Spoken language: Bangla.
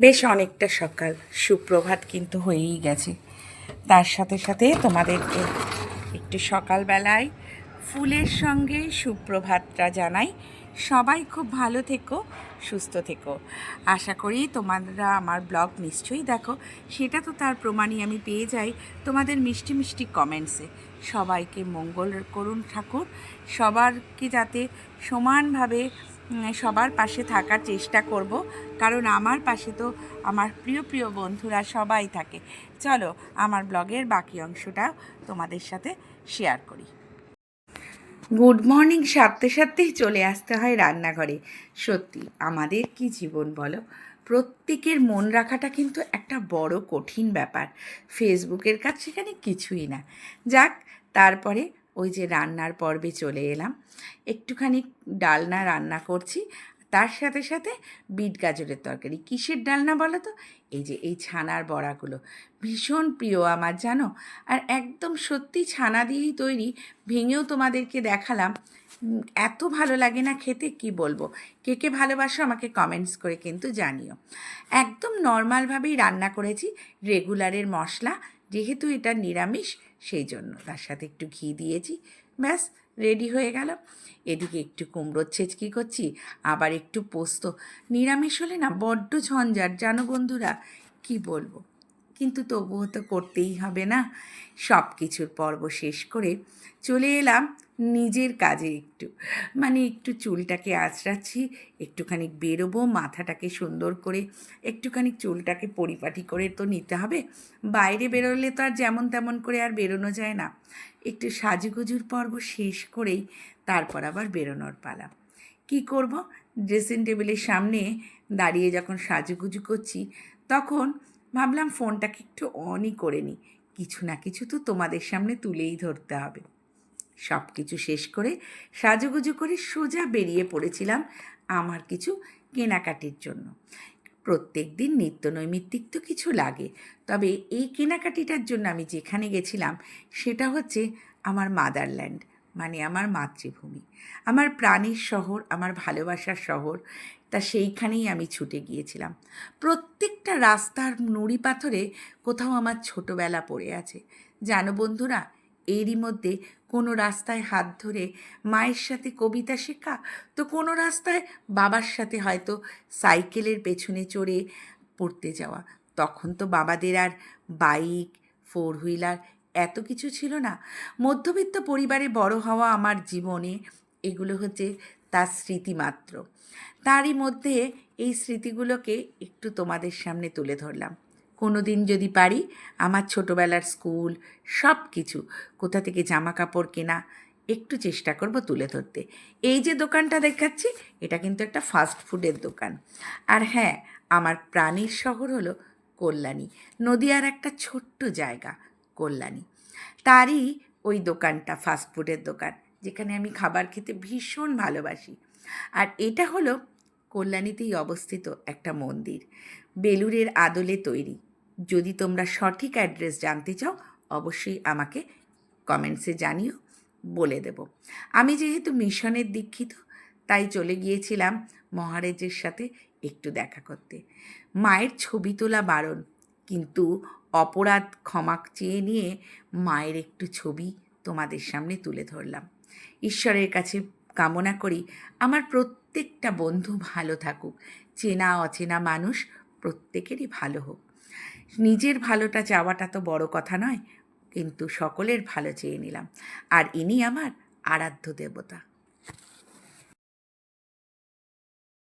বেশ অনেকটা সকাল। সুপ্রভাত কিন্তু হয়েই গেছে। তার সাথে সাথে তোমাদেরকে একটু সকালবেলায় ফুলের সঙ্গে সুপ্রভাতটা জানাই। সবাই খুব ভালো থেকো, সুস্থ থেকো। আশা করি তোমরা আমার ব্লগ নিশ্চয়ই দেখো। সেটা তো তার প্রমাণই আমি পেয়ে যাই তোমাদের মিষ্টি মিষ্টি কমেন্টসে সবাইকে মঙ্গল করুন ঠাকুর। সবারকে যাতে সমানভাবে সবার পাশে থাকার চেষ্টা করব। কারণ আমার পাশে তো আমার প্রিয় প্রিয় বন্ধুরা সবাই থাকে। চলো আমার ব্লগের বাকি অংশটা তোমাদের সাথে শেয়ার করি। গুড মর্নিং সারতে সারতেই চলে আসতে হয় রান্নাঘরে। সত্যি, আমাদের কি জীবন বলো? প্রত্যেকের মন রাখাটা কিন্তু একটা বড় কঠিন ব্যাপার। ফেসবুকের কাজ সেখানে কিছুই না। যাক, তারপরে ওই যে রান্নার পর্বে চলে এলাম। একটুখানি ডালনা রান্না করছি। তার সাথে সাথে বিট গাজরের তরকারি। কিসের ডালনা বলো তো? এই যে, এই ছানার বড়াগুলো। ভীষণ প্রিয় আমার, জানো? আর একদম সত্যি ছানা দিয়েই তৈরি। ভেঙেও তোমাদেরকে দেখালাম। এত ভালো লাগে না খেতে, কি বলব? কে কে ভালোবাসো আমাকে কমেন্টস করে কিন্তু জানিও। একদম নর্মালভাবেই রান্না করেছি। রেগুলারের মশলা যেহেতু এটা নিরামিষ সেই জন্য তার সাথে একটু ঘি দিয়েছি। ব্যাস রেডি হয়ে গেল। এদিকে একটু কুমড়োর ছেচকি করছি, আবার একটু পোস্ত। নিরামিষ হলে না বড্ড ঝঞ্ঝাট, জানো বন্ধুরা? কি বলব? কিন্তু তবুও তো করতেই হবে না। সব কিছুর পর্ব শেষ করে চলে এলাম নিজের কাজে একটু। মানে একটু চুলটাকে আঁচড়াচ্ছি, একটুখানি বেরোবো, মাথাটাকে সুন্দর করে একটুখানি চুলটাকে পরিপাটি করে তো নিতে হবে। বাইরে বেরোলে তো আর যেমন তেমন করে আর বেরোনো যায় না। একটু সাজুগুজুর পর্ব শেষ করেই তারপর আবার বেরোনোর পালা। কি করব? ড্রেসিং টেবিলের সামনে দাঁড়িয়ে যখন সাজুগুজু করছি, তখন ভাবলাম ফোনটাকে একটু অনই করে নিই। কিছু না কিছু তো তোমাদের সামনে তুলেই ধরতে হবে। সব কিছু শেষ করে সাজুগুজু করে সোজা বেরিয়ে পড়েছিলাম আমার কিছু কেনাকাটির জন্য। প্রত্যেক দিন নিত্য নৈমিত্তিক তো কিছু লাগে, তবে এই কেনাকাটিটার জন্য আমি যেখানে গেছিলাম সেটা হচ্ছে আমার মাদারল্যান্ড মানে আমার মাতৃভূমি। আমার প্রাণের শহর, আমার ভালোবাসার শহর, তা সেইখানেই আমি ছুটে গিয়েছিলাম। প্রত্যেকটা রাস্তার নুড়ি পাথরে কোথাও আমার ছোটোবেলা পড়ে আছে। জানো বন্ধুরা, এরই মধ্যে কোনো রাস্তায় হাত ধরে মায়ের সাথে কবিতা শেখা, তো কোনো রাস্তায় বাবার সাথে হয়তো সাইকেলের পেছনে চড়ে পড়তে যাওয়া। তখন তো বাবাদের আর বাইক, ফোর হুইলার এত কিছু ছিল না। মধ্যবিত্ত পরিবারে বড় হওয়া আমার জীবনে এগুলো হচ্ছে তার স্মৃতি মাত্র। তারই মধ্যে এই স্মৃতিগুলোকে একটু তোমাদের সামনে তুলে ধরলাম। কোনো দিন যদি পারি, আমার ছোটোবেলার স্কুল সব কিছু কোথা থেকে জামা কাপড় কেনা, একটু চেষ্টা করব তুলে ধরতে। এই যে দোকানটা দেখাচ্ছি, এটা কিন্তু একটা ফাস্ট ফুডের দোকান। আর হ্যাঁ আমার প্রাণীর শহর হলো কল্যাণী। নদিয়ার একটা ছোট্ট জায়গা কল্যাণী। তারই ওই দোকানটা ফাস্টফুডের দোকান, যেখানে আমি খাবার খেতে ভীষণ ভালোবাসি। আর এটা হলো কল্যাণীতেই অবস্থিত একটা মন্দির বেলুরের আদলে তৈরি। যদি তোমরা সঠিক অ্যাড্রেস জানতে চাও, অবশ্যই আমাকে কমেন্টসে জানিও, বলে দেব। আমি যেহেতু মিশনের দীক্ষিত, তাই চলে গিয়েছিলাম মহারাজের সাথে একটু দেখা করতে। মায়ের ছবি তোলা বারণ, কিন্তু অপরাধ ক্ষমা চেয়ে নিয়ে মায়ের একটু ছবি তোমাদের সামনে তুলে ধরলাম। ঈশ্বরের কাছে কামনা করি আমার প্রত্যেকটা বন্ধু ভালো থাকুক, চেনা অচেনা মানুষ প্রত্যেকেরই ভালো হোক। নিজের ভালোটা চাওয়াটা তো বড় কথা নয়, কিন্তু সকলের ভালো চেয়ে নিলাম। আর ইনি আমার আরাধ্য দেবতা।